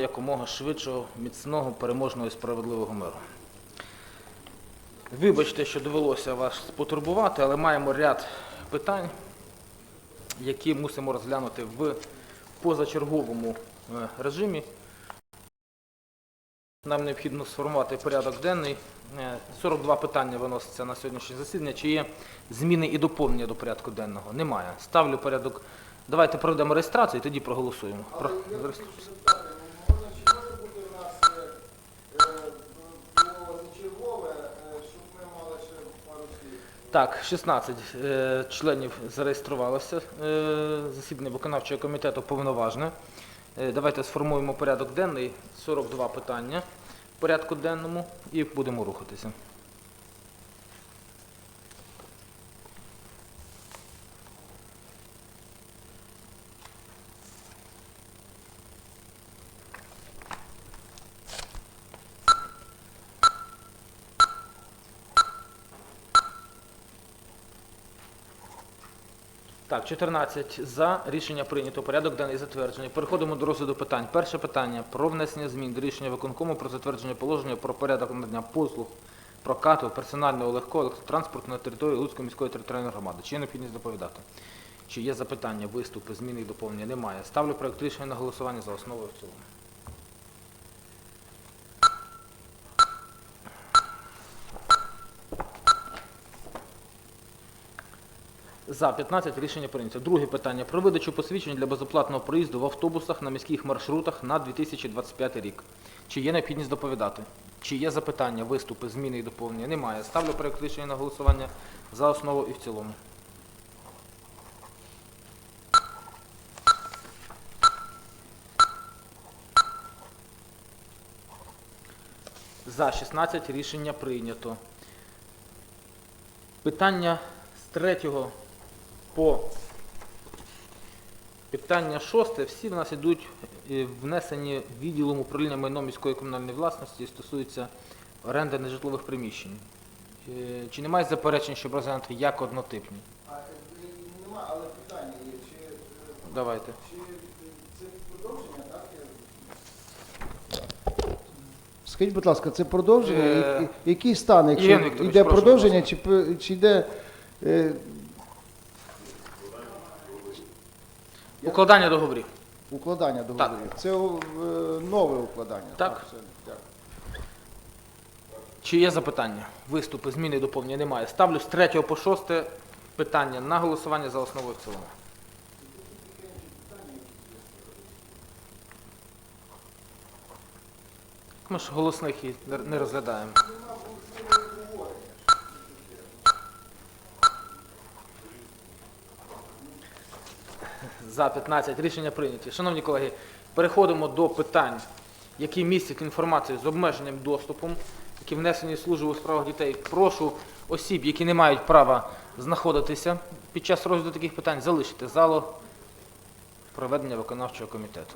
якомога швидшого, міцного, переможного і справедливого миру. Вибачте, що довелося вас потурбувати, але маємо ряд питань, які мусимо розглянути в позачерговому е, режимі. Нам необхідно сформувати порядок денний. Е, 42 питання виносяться на сьогоднішнє засідання. Чи є зміни і доповнення до порядку денного? Немає. Ставлю порядок. Давайте проведемо реєстрацію і тоді проголосуємо. Про... Так, 16 е, членів зареєструвалося. Е, засідання виконавчого комітету повноважне. Е, давайте сформуємо порядок денний. 42 питання в порядку денному і будемо рухатися. Так, 14 за. Рішення прийнято. Порядок денний затверджений. Переходимо до розгляду питань. Перше питання про внесення змін до рішення виконкому про затвердження положення про порядок надання послуг прокату персонального легкого електротранспорту на території Луцької міської територіальної громади. Чи є необхідність доповідати? Чи є запитання, виступи, зміни і доповнення? Немає. Ставлю проект рішення на голосування за основу і в цілому. За 15 рішення прийнято. Друге питання про видачу посвідчень для безоплатного проїзду в автобусах на міських маршрутах на 2025 рік. Чи є необхідність доповідати? Чи є запитання, виступи, зміни і доповнення? Немає. Ставлю проект рішення на голосування за основу і в цілому. За 16 рішення прийнято. Питання з третього по питання шосте. Всі в нас йдуть е, внесені відділом управління майном міської комунальної власності і стосуються оренди нежитлових приміщень. Е, Чи немає заперечень, щоб розглянути як однотипні? А е, нема, але питання є. Чи, Давайте. чи це продовження, так? Скажіть, будь ласка, це продовження? Е, Який стан, якщо Євген Вікторович, йде продовження, чи, п- чи йде е, Укладання договорів. укладання договорів? Це е, нове укладання. Так. все, дякую. Чи є запитання? Виступи, зміни і доповнення немає. Ставлю з 3 по 6 питання на голосування за основу і в цілому. Ми ж голосних і не розглядаємо. За 15 рішення прийняті. Шановні колеги, переходимо до питань, які містять інформацію з обмеженим доступом, які внесені в службу у справах дітей. Прошу осіб, які не мають права знаходитися під час розгляду таких питань, залишити залу проведення виконавчого комітету.